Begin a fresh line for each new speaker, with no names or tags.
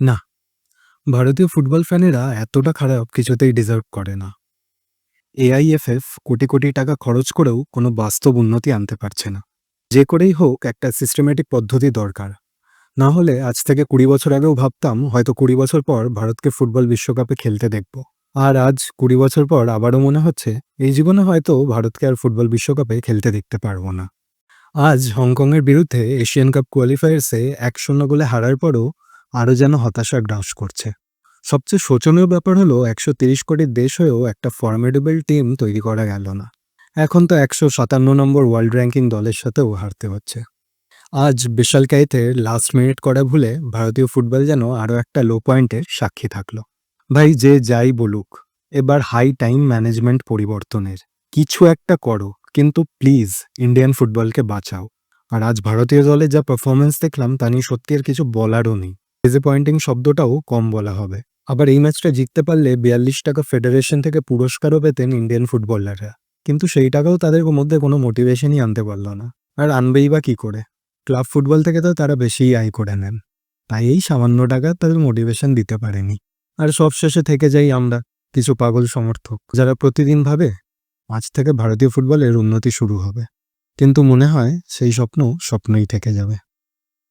না, ভারতীয় ফুটবল ফ্যানেরা এতটা খারাপ কিছুতেই ডিজার্ভ করে না। এআইএফএফ কোটি কোটি টাকা খরচ করেও কোনো বাস্তব উন্নতি আনতে পারছে না। যে করেই হোক একটা সিস্টেমেটিক পদ্ধতি দরকার। না হলে আজ থেকে কুড়ি বছর আগেও ভাবতাম হয়তো কুড়ি বছর পর ভারতকে ফুটবল বিশ্বকাপে খেলতে দেখব। আর আজ কুড়ি বছর পর আবারও মনে হচ্ছে, এই জীবনে হয়তো ভারতকে আর ফুটবল বিশ্বকাপে খেলতে দেখতে পারব না। আজ হংকংয়ের বিরুদ্ধে এশিয়ান কাপ কোয়ালিফায়ার্সে এক শূন্য গোলে হারার পরও আরও যেন হতাশা গ্রাস করছে। সবচেয়ে শোচনীয় ব্যাপার হলো একশো তিরিশ কোটির দেশ হয়েও একটা ফর্মেডেবল টিম তৈরি করা গেল না। এখন তো একশো সাতান্ন নম্বর ওয়ার্ল্ড র্যাঙ্কিং দলের সাথেও হারতে হচ্ছে। আজ বিশাল কাইতের লাস্ট মিনিট করা ভুলে ভারতীয় ফুটবল যেন আরও একটা লো পয়েন্টের সাক্ষী থাকল। ভাই, যে যাই বলুক, এবার হাই টাইম ম্যানেজমেন্ট পরিবর্তনের। কিছু একটা করো, কিন্তু প্লিজ ইন্ডিয়ান ফুটবলকে বাঁচাও। আর আজ ভারতীয় দলে যা পারফরমেন্স দেখলাম, তা নিয়ে সত্যি আর কিছু বলারও নেই। ডিসঅ্যাপয়েন্টিং শব্দটাও কম বলা হবে। আবার এই ম্যাচটা জিততে পারলে বিয়াল্লিশ টাকা ফেডারেশন থেকে পুরস্কারও পেতেন ইন্ডিয়ান ফুটবলাররা কিন্তু সেই টাকাও তাদের মধ্যে কোনো মোটিভেশনই আনতে পারল না। আর আনবেই বা কী করে? ক্লাব ফুটবল থেকে তো তারা বেশিই আয় করে নেন। তাই এই সামান্য টাকা তাদের মোটিভেশন দিতে পারেনি। আর সবশেষে থেকে যাই আমরা, কিছু পাগল সমর্থক, যারা প্রতিদিন ভাবে, আজ থেকে ভারতীয় ফুটবলের উন্নতি শুরু হবে। কিন্তু মনে হয় সেই স্বপ্ন স্বপ্নই থেকে যাবে।